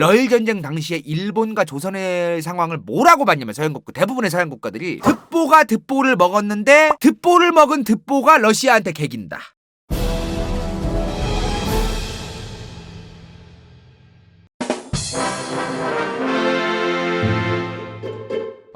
러일 전쟁 당시에 일본과 조선의 상황을 뭐라고 봤냐면 서양 국가 대부분의 서양 국가들이 득보가 득보를 먹었는데 득보를 먹은 득보가 러시아한테 개긴다.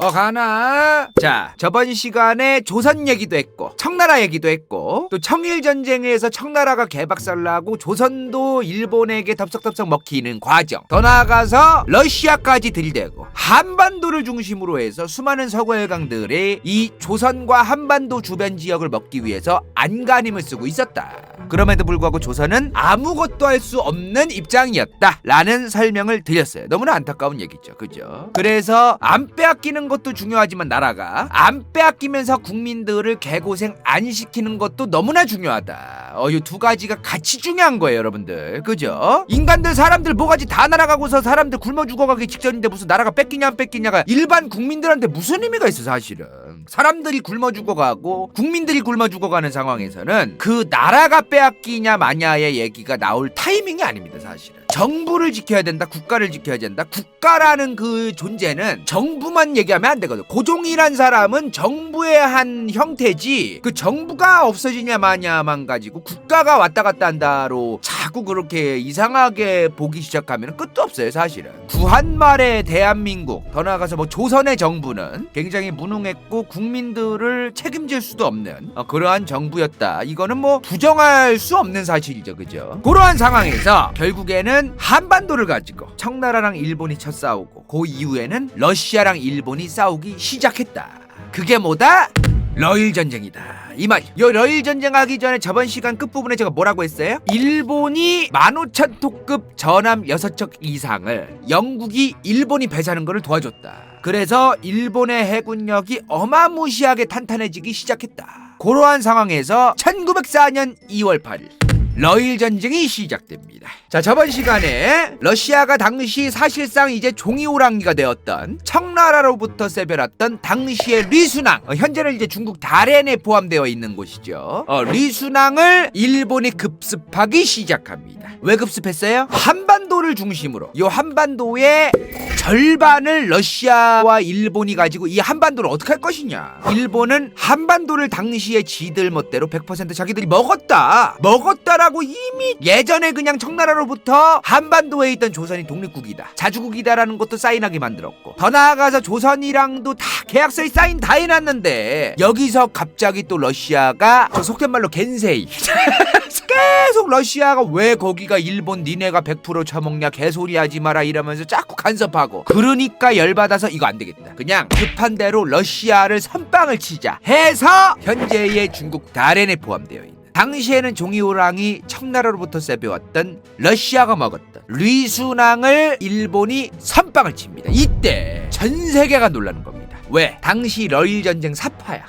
어 가나? 자 저번 시간에 조선 얘기도 했고 청나라 얘기도 했고 또 청일 전쟁에서 청나라가 개박살나고 조선도 일본에게 덥석덥석 먹히는 과정. 더 나아가서 러시아까지 들이대고 한반도를 중심으로 해서 수많은 서구혈강들이 이 조선과 한반도 주변 지역을 먹기 위해서 안간힘을 쓰고 있었다 그럼에도 불구하고 조선은 아무것도 할 수 없는 입장이었다 라는 설명을 드렸어요. 너무나 안타까운 얘기죠. 그죠? 그래서 안 빼앗기는 것도 중요하지만 나라가 안 빼앗기면서 국민들을 개고생 안 시키는 것도 너무나 중요하다. 어, 이 두 가지가 같이 중요한 거예요 여러분들. 그죠? 인간들 사람들 뭐가지 다 날아가고서 사람들 굶어 죽어가기 직전인데 무슨 나라가 뺏기냐 안 뺏기냐가 일반 국민들한테 무슨 의미가 있어 사실은 사람들이 굶어 죽어가고 국민들이 굶어 죽어가는 상황에서는 그 나라가 빼앗기냐 마냐의 얘기가 나올 타이밍이 아닙니다 사실은 정부를 지켜야 된다 국가를 지켜야 된다. 국가라는 그 존재는 정부만 얘기하면 안 되거든. 고종이란 사람은 정부의 한 형태지 그 정부가 없어지냐 마냐만 가지고 국가가 왔다 갔다 한다로 자꾸 그렇게 이상하게 보기 시작하면 끝도 없어요 사실은. 구한말의 대한민국 더 나아가서 뭐 조선의 정부는 굉장히 무능했고 국민들을 책임질 수도 없는 어, 그러한 정부였다. 이거는 뭐 부정할 수 없는 사실이죠 그죠? 그러한 상황에서 결국에는 한반도를 가지고 청나라랑 일본이 첫 싸우고 그 이후에는 러시아랑 일본이 싸우기 시작했다 그게 뭐다? 러일 전쟁이다 이 말. 요 러일 전쟁 하기 전에 저번 시간 끝부분에 제가 뭐라고 했어요? 일본이 15,000톤급 전함 6척 이상을 영국이 일본이 배사하는 것을 도와줬다. 그래서 일본의 해군력이 어마무시하게 탄탄해지기 시작했다. 그러한 상황에서 1904년 2월 8일 러일 전쟁이 시작됩니다. 자, 저번 시간에 러시아가 당시 사실상 이제 종이 호랑이가 되었던 청나라로부터 세벼랐던 당시의 리순항, 어, 현재는 이제 중국 다롄에 포함되어 있는 곳이죠. 어, 리순항을 일본이 급습하기 시작합니다. 왜 급습했어요? 한반도를 중심으로 이 한반도의 절반을 러시아와 일본이 가지고 이 한반도를 어떻게 할 것이냐. 일본은 한반도를 당시에 지들 멋대로 100% 자기들이 먹었다. 먹었다라 고 이미 예전에 그냥 청나라로부터 한반도에 있던 조선이 독립국이다. 자주국이다라는 것도 사인하게 만들었고. 더 나아가서 조선이랑도 다 계약서에 사인 다 해놨는데 여기서 갑자기 또 러시아가 저 속된 말로 겐세이. 계속 러시아가 왜 거기가 일본 니네가 100% 처먹냐 개소리 하지 마라 이러면서 자꾸 간섭하고 그러니까 열받아서 이거 안 되겠다 그냥 급한 대로 러시아를 선빵을 치자 해서 현재의 중국 다롄에 포함되어 있는 당시에는 종이호랑이 청나라로부터 세배왔던 러시아가 먹었던 리순항을 일본이 선빵을 칩니다 이때 전 세계가 놀라는 겁니다 왜? 당시 러일 전쟁 사파야.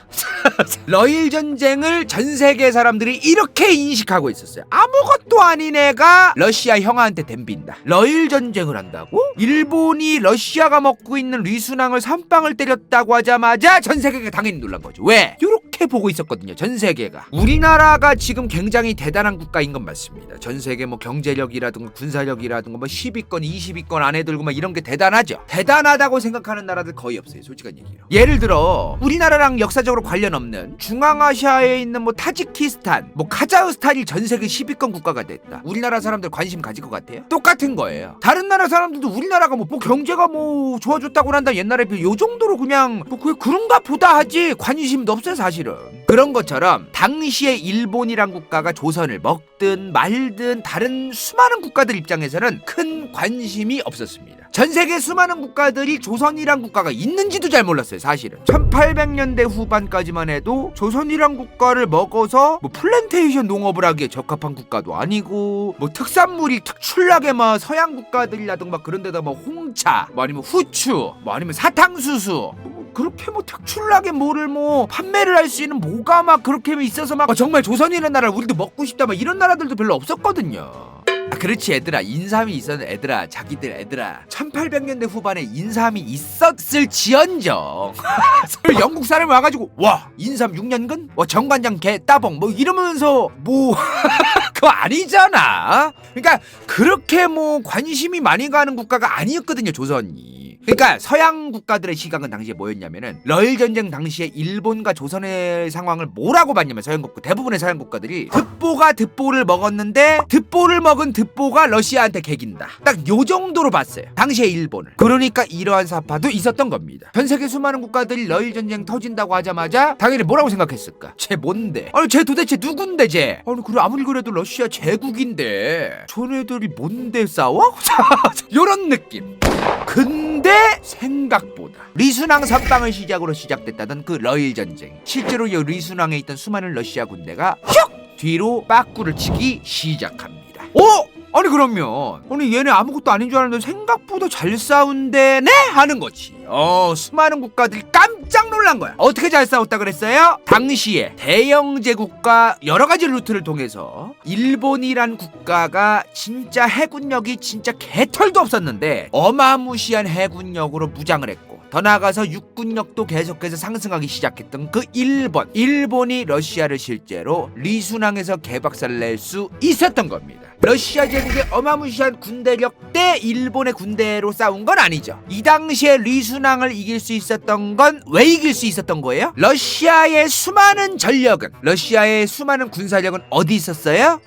러일 전쟁을 전 세계 사람들이 이렇게 인식하고 있었어요. 아무것도 아닌 애가 러시아 형아한테 덤빈다. 러일 전쟁을 한다고? 일본이 러시아가 먹고 있는 리순항을 선빵을 때렸다고 하자마자 전 세계가 당연히 놀란 거죠. 왜? 이렇게 보고 있었거든요. 전 세계가. 우리나라가 지금 굉장히 대단한 국가인 건 맞습니다. 전 세계 뭐 경제력이라든가 군사력이라든가 뭐 10위권, 20위권 안에 들고 막 이런 게 대단하죠. 대단하다고 생각하는 나라들 거의 없어요. 솔직한 얘기로. 예를 들어 우리나라랑 역사적으로 관련 없는 중앙아시아에 있는 뭐 타지키스탄, 뭐 카자흐스탄이 전 세계 10위권 국가가 됐다. 우리나라 사람들 관심 가질 것 같아요? 똑같은 거예요. 다른 나라 사람들도 우리나라가 뭐, 뭐 경제가 뭐 좋아졌다고 한다 옛날에 비해 요 정도로 그냥 뭐 그게 그런가 보다 하지 관심도 없어요 사실은. 그런 것처럼 당시에 일본이란 국가가 조선을 먹든 말든 다른 수많은 국가들 입장에서는 큰 관심이 없었습니다. 전 세계 수많은 국가들이 조선이란 국가가 있는지도 잘 몰랐어요, 사실은. 1800년대 후반까지만 해도 조선이란 국가를 먹어서 뭐 플랜테이션 농업을 하기에 적합한 국가도 아니고 뭐 특산물이 특출나게 막 서양 국가들이라든가 그런 데다 뭐 홍차, 뭐 아니면 후추, 뭐 아니면 사탕수수 뭐 그렇게 뭐 특출나게 뭐를 뭐 판매를 할 수 있는 뭐가 막 그렇게 있어서 막 아, 정말 조선이라는 나라를 우리도 먹고 싶다 막 이런 나라들도 별로 없었거든요. 아, 그렇지 얘들아 인삼이 있었는 애들아 자기들 애들아 1800년대 후반에 인삼이 있었을 지언정 서울 영국 사람이 와가지고 와 인삼 6년근 와 정관장 개 따봉 뭐 이러면서 뭐 그거 아니잖아. 그러니까 그렇게 뭐 관심이 많이 가는 국가가 아니었거든요, 조선이. 그러니까 서양 국가들의 시각은 당시에 뭐였냐면은 러일 전쟁 당시에 일본과 조선의 상황을 뭐라고 봤냐면 서양 국가 대부분의 서양 국가들이 득보가 득보를 먹었는데 득보를 먹은 득보가 러시아한테 개긴다. 딱 요 정도로 봤어요. 당시에 일본을. 그러니까 이러한 사파도 있었던 겁니다. 전 세계 수많은 국가들이 러일 전쟁 터진다고 하자마자 당연히 뭐라고 생각했을까? 쟤 뭔데? 아니 쟤 도대체 누군데 쟤? 아니 그래 아무리 그래도 러시아 제국인데 저네들이 뭔데 싸워? 요런 느낌. 근데 생각보다 리순왕 선방을 시작으로 시작됐다던 그 러일 전쟁 실제로 이 리순왕에 있던 수많은 러시아 군대가 휙 뒤로 빠꾸를 치기 시작합니다. 오! 아니 그러면 아니 얘네 아무것도 아닌 줄 알았는데 생각보다 잘 싸운대네 하는 거지. 어 수많은 국가들이 깜짝 놀란 거야. 어떻게 잘 싸웠다 그랬어요? 당시에 대영 제국과 여러 가지 루트를 통해서 일본이란 국가가 진짜 해군력이 진짜 개털도 없었는데 어마무시한 해군력으로 무장을 했고 더 나아가서 육군력도 계속해서 상승하기 시작했던 그 일본. 일본이 러시아를 실제로 리순항에서 개박살을 낼수 있었던 겁니다. 러시아 제국의 어마무시한 군대력 때 일본의 군대로 싸운 건 아니죠. 이 당시에 리순항을 이길 수 있었던 건 왜 이길 수 있었던 거예요? 러시아의 수많은 전력은 러시아의 수많은 군사력은 어디 있었어요?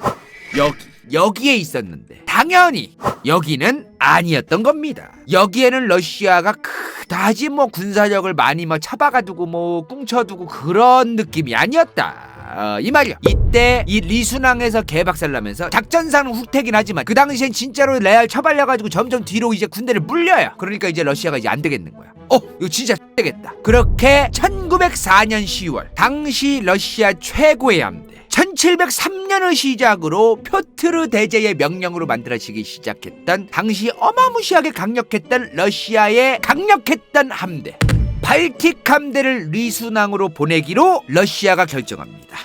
여기. 여기에 있었는데 당연히 여기는 아니었던 겁니다. 여기에는 러시아가 그다지 뭐 군사력을 많이 뭐 잡아가두고 뭐 꿍쳐두고 그런 느낌이 아니었다. 어, 이 말이야. 이때 이 리순항에서 개박살나면서 작전상 후퇴긴 하지만 그 당시엔 진짜로 레알 처발려가지고 점점 뒤로 이제 군대를 물려요. 그러니까 이제 러시아가 이제 안 되겠는 거야. 어, 이거 진짜 되겠다. 그렇게 1904년 10월 당시 러시아 최고의 함대 1703년을 시작으로 표트르 대제의 명령으로 만들어지기 시작했던 당시 어마무시하게 강력했던 러시아의 강력했던 함대 발틱 함대를 리순항으로 보내기로 러시아가 결정합니다.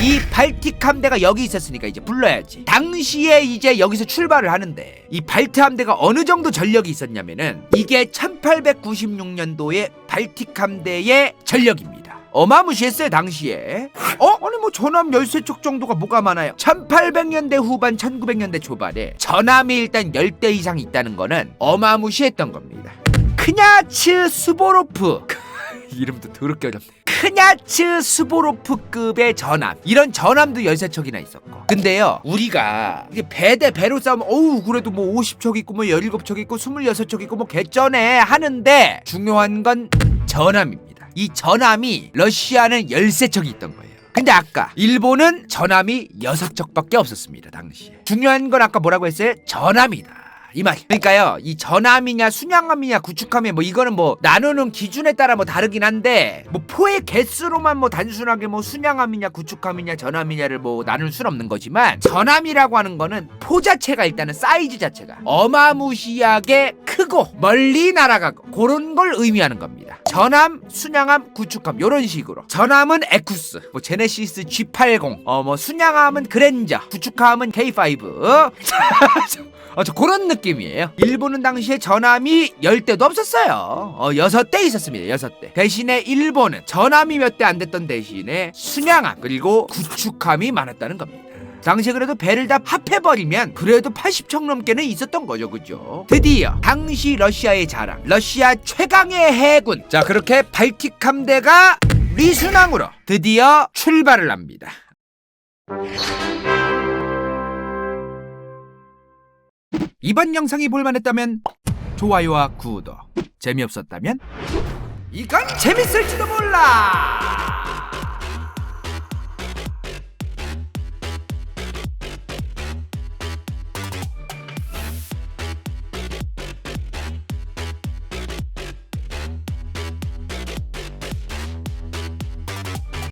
이 발틱 함대가 여기 있었으니까 이제 불러야지. 당시에 이제 여기서 출발을 하는데 이 발트 함대가 어느 정도 전력이 있었냐면은 이게 1896년도에 발틱 함대의 전력입니다. 어마무시했어요 당시에. 어? 아니 뭐 전함 13척 정도가 뭐가 많아요? 1800년대 후반 1900년대 초반에 전함이 일단 10대 이상 있다는 거는 어마무시했던 겁니다. 크냐츠 스보로프. 이름도 더럽게 어렵네. 크냐츠 스보로프급의 전함. 이런 전함도 13척이나 있었고. 근데요 우리가 이게 배 대 배로 싸우면 어우 그래도 뭐 50척 있고 뭐 17척 있고 26척 있고 뭐 개쩌네 하는데 중요한 건 전함입니다 이 전함이 러시아는 13척이 있던 거예요 근데 아까 일본은 전함이 6척밖에 없었습니다 당시에 중요한 건 아까 뭐라고 했어요? 전함이다 이 말이. 그러니까요, 이 전함이냐 순양함이냐 구축함이냐 뭐 이거는 뭐 나누는 기준에 따라 뭐 다르긴 한데 뭐 포의 개수로만 뭐 단순하게 뭐 순양함이냐 구축함이냐 전함이냐를 뭐 나눌 순 없는 거지만 전함이라고 하는 거는 포 자체가 일단은 사이즈 자체가 어마무시하게 크고 멀리 날아가고 그런 걸 의미하는 겁니다. 전함, 순양함, 구축함 요런 식으로. 전함은 에쿠스, 뭐 제네시스 G80, 어 뭐 순양함은 그랜저, 구축함은 K5. 어, 저 그런 느낌이에요. 일본은 당시에 전함이 열 대도 없었어요. 어, 여섯 대 있었습니다. 여섯 대. 대신에 일본은 전함이 몇 대 안 됐던 대신에 순양함 그리고 구축함이 많았다는 겁니다. 당시에 그래도 배를 다 합해버리면 그래도 80척 넘게는 있었던 거죠. 그죠? 드디어 당시 러시아의 자랑 러시아 최강의 해군. 자 그렇게 발틱 함대가 리순항으로 드디어 출발을 합니다. 이번 영상이 볼만했다면 좋아요와 구독 재미없었다면 이건 재밌을지도 몰라